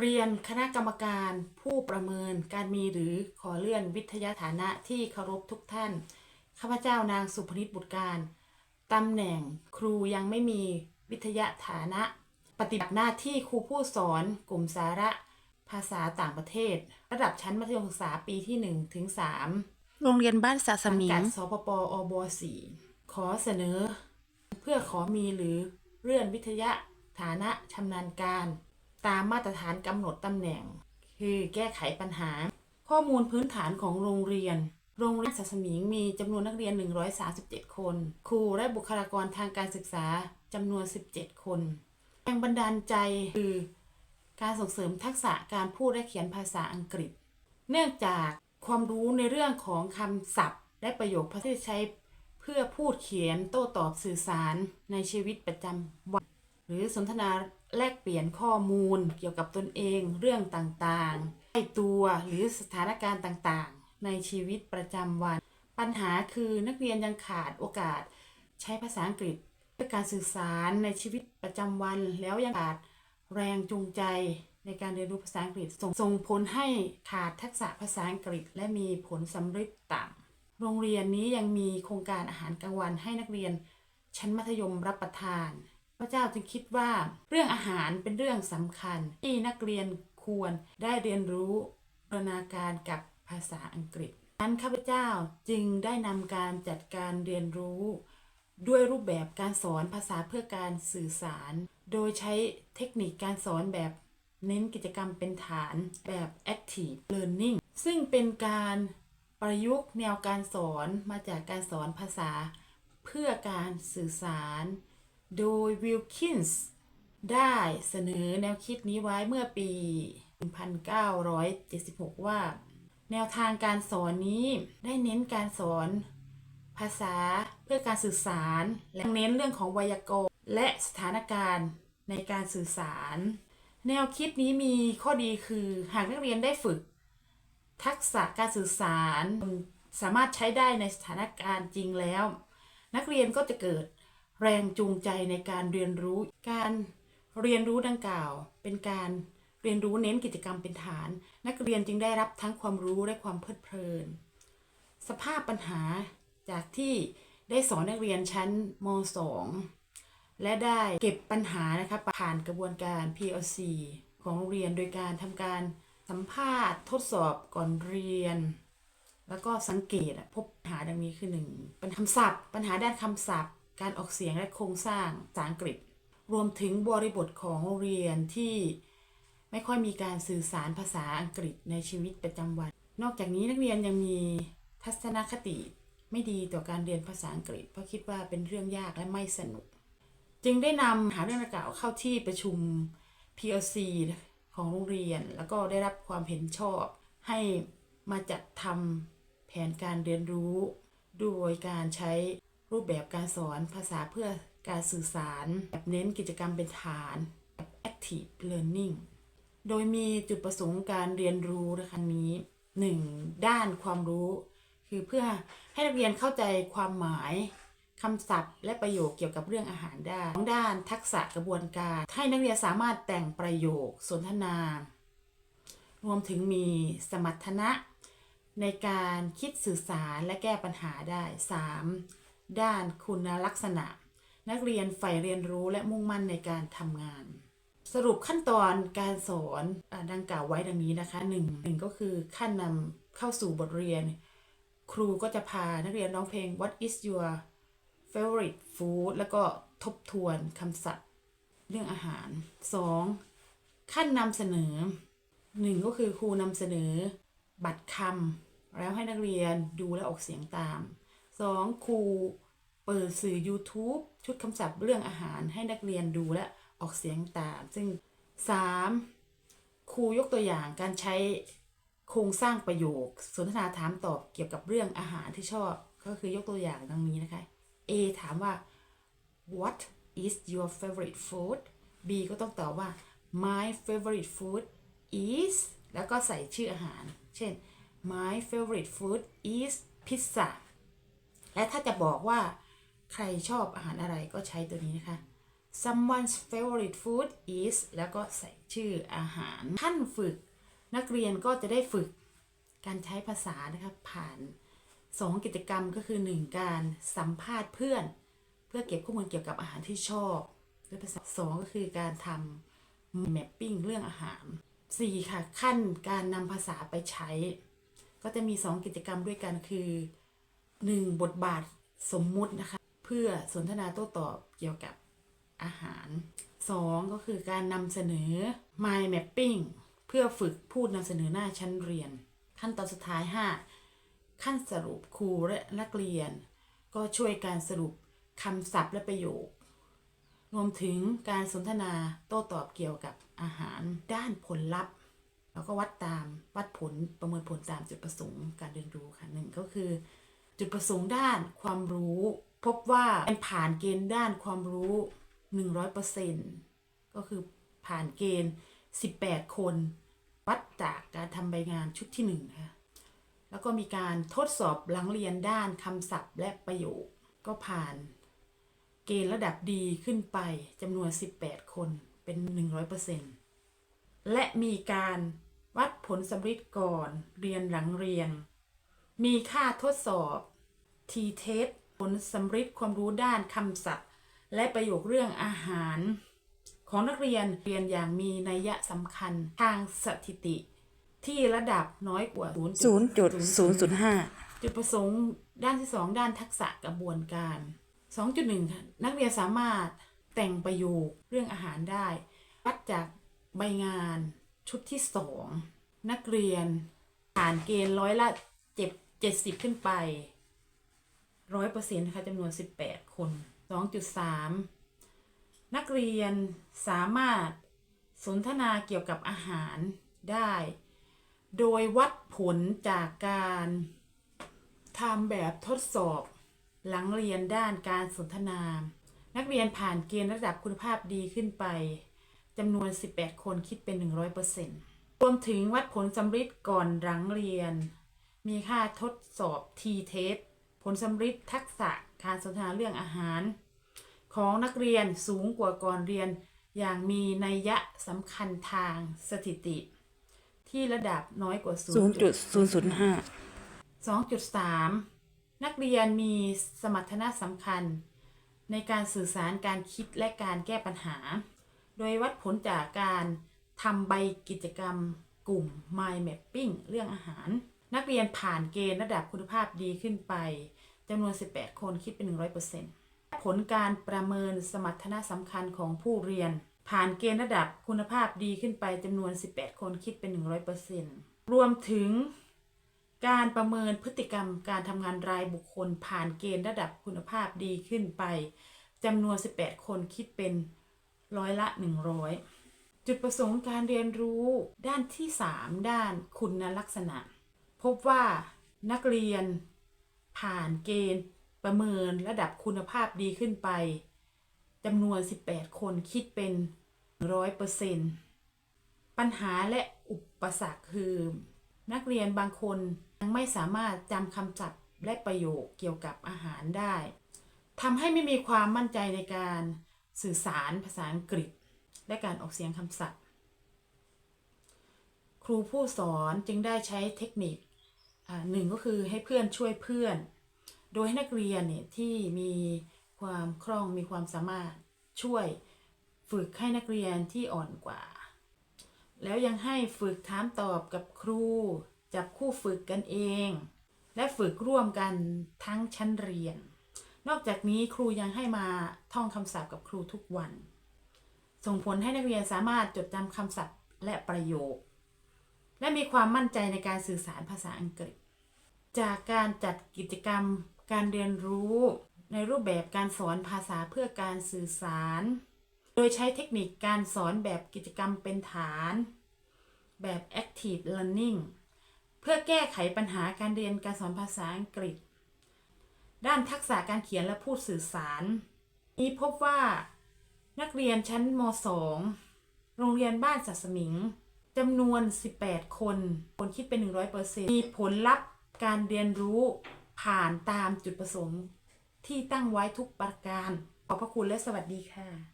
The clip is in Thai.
เรียนคณะกรรมการผู้ประเมินการมีหรือขอเลื่อนวิทยาฐานะที่เคารพทุกท่าน ข้าพเจ้านางสุพนิชบุตรการตำแหน่งครูยังไม่มีวิทยาฐานะ ปฏิบัติหน้าที่ครูผู้สอนกลุ่มสาระ ภาษาต่างประเทศ ระดับชั้นมัธยมศึกษาปีที่1ถึง3โรงเรียนบ้านสะสสังมิกังดสปปอบ4ขอเสนอ เพื่อขอมีหรือเลื่อนวิทยาฐานะชำนาญการ ตามมาตรฐานกำหนดตำแหน่ง คือแก้ไขปัญหา ข้อมูลพื้นฐานของโรงเรียน โรงเรียนสัสมิงมีจำนวนนักเรียน 137 คน ครูและบุคลากรทางการศึกษาจำนวน 17 คนแรงบันดาลใจคือการส่งเสริมทักษะการพูดและเขียนภาษาอังกฤษ เนื่องจากความรู้ในเรื่องของคำศัพท์ และประโยคที่ใช้เพื่อพูดเขียนโต้ตอบสื่อสารในชีวิตประจำวัน หรือสนทนาแลกเปลี่ยนข้อมูลเกี่ยวกับตนเองเรื่องต่างๆใกล้ตัวหรือสถานการณ์ต่างๆ ในชีวิตประจำวัน ปัญหาคือนักเรียนยังขาดโอกาส ใช้ภาษาอังกฤษเพื่อการสื่อสารในชีวิตประจำวัน แล้วยังขาดแรงจูงใจในการเรียนรู้ภาษาอังกฤษส่งส่งผลให้ขาดทักษะภาษาอังกฤษ และมีผลสำเร็จต่ำโรงเรียนนี้ยังมีโครงการอาหารกลางวันให้นักเรียนชั้นมัธยมรับประทาน พระเจ้าจึงคิดว่าเรื่องอาหารเป็นเรื่องสำคัญ ที่นักเรียนควรได้เรียนรู้บรณาการกับภาษาอังกฤษนั้นข้าพเจ้าจึงได้นำการจัดการเรียนรู้ด้วยรูปแบบการสอนภาษาเพื่อการสื่อสาร โดยใช้เทคนิคการสอนแบบเน้นกิจกรรมเป็นฐานแบบ active learning ซึ่งเป็นการประยุกต์แนวการสอนมาจากการสอนภาษาเพื่อการสื่อสาร โดยวิลคินส์ได้เสนอแนวคิดนี้ไว้เมื่อปี 1976 ว่า แนวทางการสอนนี้ได้เน้นการสอนภาษาเพื่อการสื่อสาร และเน้นเรื่องของไวยากรณ์และสถานการณ์ในการสื่อสาร แนวคิดนี้มีข้อดีคือหากนักเรียนได้ฝึก ทักษะการสื่อสารสามารถใช้ได้ในสถานการณ์จริงแล้ว นักเรียนก็จะเกิด แรงจูงใจในการเรียนรู้ การเรียนรู้ดังกล่าว เป็นการเรียนรู้เน้นกิจกรรมเป็นฐาน นักเรียนจึงได้รับทั้งความรู้และความเพลิดเพลิน สภาพปัญหาจากที่ได้สอนนักเรียนชั้นม .2 และได้เก็บปัญหานะคะผ่านกระบวนการ PLC ของโรงเรียนโดยการทำการสัมภาษณ์ทดสอบก่อนเรียน แล้วก็สังเกตพบปัญหาดังนี้คือหนึ่งปัญหาคำศัพท์ ปัญหาด้านคำศัพท์ การออกเสียงและโครงสร้างภาษาอังกฤษ รวมถึงบริบทของโรงเรียนที่ไม่ค่อยมีการสื่อสารภาษาอังกฤษในชีวิตประจำวัน นอกจากนี้นักเรียนยังมีทัศนคติไม่ดีต่อการเรียนภาษาอังกฤษ เพราะคิดว่าเป็นเรื่องยากและไม่สนุก จึงได้นำหาเรื่องดังกล่าวเข้าที่ประชุม PLC ของโรงเรียน แล้วก็ได้รับความเห็นชอบ ให้มาจัดทำแผนการเรียนรู้ โดยการใช้ รูปแบบการสอนภาษาเพื่อการสื่อสารแบบเน้นกิจกรรมเป็นฐานแบบ active learning โดยมีจุดประสงค์การเรียนรู้นะคะนี้ 1. ด้านความรู้ คือเพื่อให้นักเรียนเข้าใจความหมายคำศัพท์ และประโยคเกี่ยวกับเรื่องอาหารได้สองด้านทักษะกระบวนการ ให้นักเรียนสามารถแต่งประโยคสนทนา รวมถึงมีสมรรถนะ ในการคิดสื่อสารและแก้ปัญหาได้ 3. ด้านคุณลักษณะ นักเรียนใฝ่เรียนรู้และมุ่งมั่นในการทำงาน สรุปขั้นตอนการสอนอดังกล่าวไว้ดังนี้นะคะหนึ่งหนึ่งก็คือขั้นนำเข้าสู่บทเรียน ครูก็จะพานักเรียนร้องเพลง What is your favorite food แล้วก็ทบทวนคำศัพท์เรื่องอาหาร 2. ขั้นนำเสนอ 1 ก็คือครูนำเสนอ บัตรคำแล้วให้นักเรียนดูและออกเสียงตาม 2. ครูเปิดสื่อ YouTube ชุดคำศัพท์เรื่องอาหารให้นักเรียนดูและออกเสียงตาม ซึ่ง 3. ครูยกตัวอย่างการใช้โครงสร้างประโยค สนทนาถามตอบเกี่ยวกับเรื่องอาหารที่ชอบ ก็คือยกตัวอย่างดังนี้นะคะ A ถามว่า what is your favorite food B ก็ต้องตอบว่า my favorite food is แล้วก็ใส่ชื่ออาหาร เช่น my favorite food is pizza และถ้าจะบอกว่าใครชอบอาหารอะไรก็ใช้ตัวนี้นะคะ someone's favorite food is แล้วก็ใส่ชื่ออาหารขั้นฝึก นักเรียนก็จะได้ฝึกการใช้ภาษานะครับผ่าน 2 กิจกรรมก็คือ 1 การสัมภาษณ์เพื่อน เพื่อเก็บข้อมูลเกี่ยวกับอาหารที่ชอบด้วยภาษาสองก็คือการทำ mapping เรื่องอาหาร 4 ค่ะขั้นการนำภาษาไปใช้ ก็จะมี 2 กิจกรรมด้วยกันคือ 1. บทบาทสมมุตินะคะ เพื่อสนทนาโต้ตอบเกี่ยวกับอาหาร 2. ก็คือการนำเสนอ mind mapping เพื่อฝึกพูดนำเสนอหน้าชั้นเรียน ขั้นตอนสุดท้าย 5. ขั้นสรุปครูและนักเรียน ก็ช่วยการสรุปคำศัพท์และประโยค รวมถึงการสนทนาโต้ตอบเกี่ยวกับอาหารด้านผลลัพธ์ แล้วก็วัดตามวัดผลประเมินผลตามจุดประสงค์การเรียนรู้ค่ะหนึ่งก็คือ จุดประสงค์ด้านความรู้ พบว่าเป็นผ่านเกณฑ์ด้านความรู้ 100%ก็คือผ่านเกณฑ์ 18 คน วัดจากการทำใบงานชุดที่1นะคะแล้วก็มีการทดสอบหลังเรียนด้านคำศัพท์และประโยค ก็ผ่านเกณฑ์ระดับดีขึ้นไปจำนวน 18 คนเป็น 100%และมีการวัดผลสำริดก่อนเรียนหลังเรียน มีค่าทดสอบ T-test ผลสำริดความรู้ด้านคำศัพท์ และประโยคเรื่องอาหาร ของนักเรียนเรียนอย่างมีนัยสำคัญทางสถิติ ที่ระดับน้อยกว่า 0.005 จุดประสงค์ด้านที่ 2 ด้านทักษะกระบวนการ 2.1ค่ะนักเรียนสามารถแต่งประโยคเรื่องอาหารได้ วัดจากใบงานชุดที่ 2 นักเรียนผ่านเกณฑ์ร้อยละเจ็ดเจ็ดสิบขึ้นไป ร้อยเปอร์เซ็นต์นะคะจำนวน18คน2.3นักเรียนสามารถสนทนาเกี่ยวกับอาหารได้ โดยวัดผลจากการทำแบบทดสอบหลังเรียนด้านการสนทนา นักเรียนผ่านเกณฑ์ระดับคุณภาพดีขึ้นไปจำนวน 18 คนคิดเป็น 100%รวมถึงวัดผลสำริดก่อนหลังเรียน มีค่าทดสอบ T-test ผลสำริดทักษะการสนทนาเรื่องอาหาร ของนักเรียนสูงกว่าก่อนเรียนอย่างมีนัยยะสำคัญทางสถิติ ที่ระดับน้อยกว่า 0.005 2.3 นักเรียนมีสมรรถนะสำคัญ ในการสื่อสารการคิดและการแก้ปัญหา โดยวัดผลจากการทำใบกิจกรรมกลุ่ม Mind Mapping เรื่องอาหาร นักเรียนผ่านเกณฑ์ระดับคุณภาพดีขึ้นไปจำนวน 18 คนคิดเป็น 100%ผลการประเมินสมรรถนะสำคัญของผู้เรียน ผ่านเกณฑ์ระดับคุณภาพดีขึ้นไปจำนวน 18 คนคิดเป็น 100%รวมถึงการประเมินพฤติกรรมการทำงานรายบุคคล ผ่านเกณฑ์ระดับคุณภาพดีขึ้นไปจำนวน 18 คนคิดเป็นร้อยละ 100 จุดประสงค์การเรียนรู้ด้านที่ 3 ด้านคุณลักษณะ พบว่านักเรียน ผ่านเกณฑ์ประเมินระดับคุณภาพดีขึ้นไปจำนวน 18 คนคิดเป็น 100%ปัญหาและอุปสรรคคือ นักเรียนบางคนยังไม่สามารถจำคำศัพท์และประโยคเกี่ยวกับอาหารได้ทำให้ไม่มีความมั่นใจในการสื่อสารภาษาอังกฤษ และการออกเสียงคำศัพท์ ครูผู้สอนจึงได้ใช้เทคนิค หนึ่งก็คือให้เพื่อนช่วยเพื่อน โดยให้นักเรียนเนี่ยที่มีความคล่องมีความสามารถช่วยฝึกให้นักเรียนที่อ่อนกว่า แล้วยังให้ฝึกถามตอบกับครู จับคู่ฝึกกันเอง และฝึกร่วมกันทั้งชั้นเรียน นอกจากนี้ครูยังให้มาท่องคำศัพท์กับครูทุกวัน ส่งผลให้นักเรียนสามารถจดจำคำศัพท์และประโยค และมีความมั่นใจในการสื่อสารภาษาอังกฤษ จากการจัดกิจกรรมการเรียนรู้ในรูปแบบการสอนภาษาเพื่อการสื่อสาร โดยใช้เทคนิคการสอนแบบกิจกรรมเป็นฐาน แบบ active learning เพื่อแก้ไขปัญหาการเรียนการสอนภาษาอังกฤษ ด้านทักษะการเขียนและพูดสื่อสาร นี้พบว่า นักเรียนชั้นม .2 โรงเรียนบ้านสัสมิงจำนวน 18 คน คนคิดเป็น 100%มีผลลัพธ์ การเรียนรู้ผ่านตามจุดประสงค์ที่ตั้งไว้ทุกประการ ขอบพระคุณและสวัสดีค่ะ